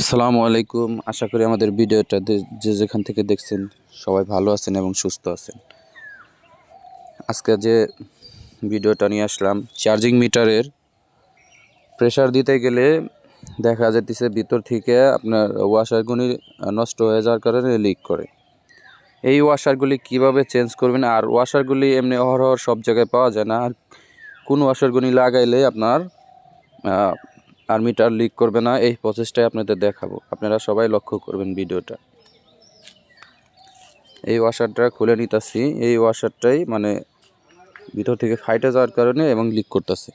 আসসালামু আলাইকুম। আশা করি আমাদের ভিডিওটা যে যেখান থেকে দেখছেন সবাই ভালো আছেন এবং সুস্থ আছেন। আজকে যে ভিডিওটা নিয়ে আসলাম, চার্জিং মিটারের প্রেশার দিতে গেলে দেখা যাইতেছে ভিতর থেকে আপনার ওয়াশারগুলি নষ্ট হয়ে যাওয়ার কারণে লিক করে। এই ওয়াশারগুলি কীভাবে চেঞ্জ করবেন? আর ওয়াশারগুলি এমনি অহরহ সব জায়গায় পাওয়া যায় না। আর কোন ওয়াশারগুলি লাগাইলে আপনার আর মিটার লিক করবে না, এই প্রসেসটাই আপনাদের দেখাবো। আপনারা সবাই লক্ষ্য করবেন ভিডিওটা। এই ওয়াশারটা খুলে নিতেছি। এই ওয়াশারটাই মানে ভিতর থেকে ফাইটে যাওয়ার কারণে এবং লিক করতেছে।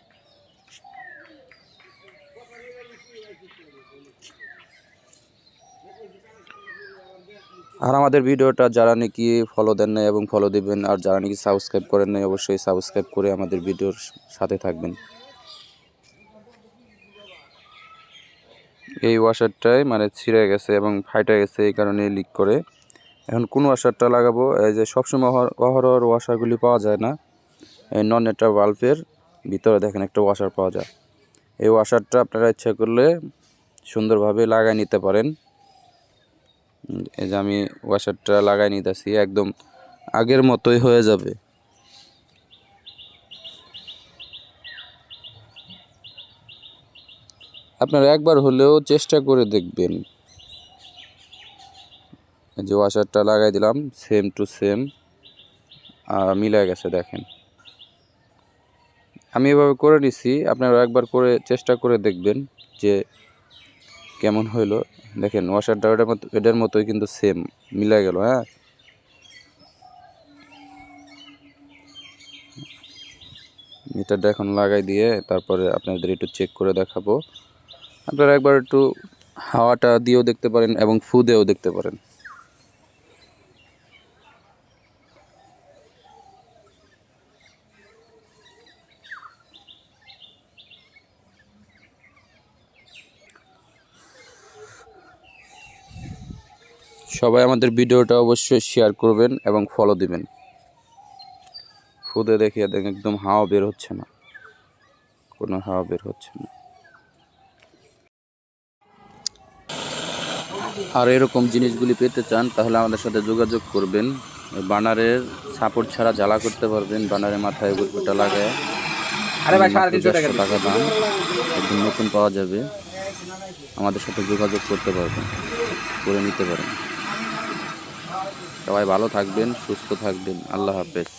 আর আমাদের ভিডিওটা যারা নাকি ফলো দেন নাই এবং ফলো দিবেন, আর যারা নাকি সাবস্ক্রাইব করেন নাই, অবশ্যই সাবস্ক্রাইব করে আমাদের ভিডিওর সাথে থাকবেন। এই ওয়াশারটাই মানে ছিঁড়ে গেছে এবং ফাইটে গেছে এই কারণে লিক করে। এখন কোন ওয়াশারটা লাগাবো? এই যে সবসময় অহর- অহরহর ওয়াশারগুলি পাওয়া যায় না। এই নন নেটার বাল্বের ভিতরে দেখেন একটা ওয়াশার পাওয়া যায়। এই ওয়াশারটা আপনারা ইচ্ছা করলে সুন্দরভাবে লাগাই নিতে পারেন। এই যে আমি ওয়াশারটা লাগাই নিতেছি, একদম আগের মতোই হয়ে যাবে। আপনারা একবার হলেও চেষ্টা করে দেখবেন। যে ওয়াশারটা লাগাই দিলাম সেম টু সেম মিলে গেছে, দেখেন। আমি এভাবে করে নিছি, আপনারা একবার করে চেষ্টা করে দেখবেন যে কেমন হইল। দেখেন ওয়াশারটা ওটার মতো, এটার মতোই কিন্তু সেম মিলে গেল হ্যাঁ। মিটারটা এখন লাগাই দিয়ে তারপরে আপনাদের একটু চেক করে দেখাবো। আপনারা একবার একটু হাওয়াটা দিয়েও দেখতে পারেন এবং ফু দিয়েও দেখতে পারেন। সবাই আমাদের ভিডিওটা অবশ্যই শেয়ার করবেন এবং ফলো দিবেন। ফুদে দেখেন একদম হাওয়া বের হচ্ছে না। কোনো হাওয়া বের হচ্ছে না। আর এরকম জিনিসগুলি পেতে চান তাহলে আমাদের সাথে যোগাযোগ করবেন। বানারের সাপোর্ট ছাড়া জ্বালা করতে পারবেন বানারের মাথায় ওটা লাগায়। দেড়শো টাকা দাম। একদম নতুন পাওয়া যাবে। আমাদের সাথে যোগাযোগ করতে পারবেন করে নিতে পারেন। সবাই ভালো থাকবেন সুস্থ থাকবেন। আল্লাহ হাফেজ।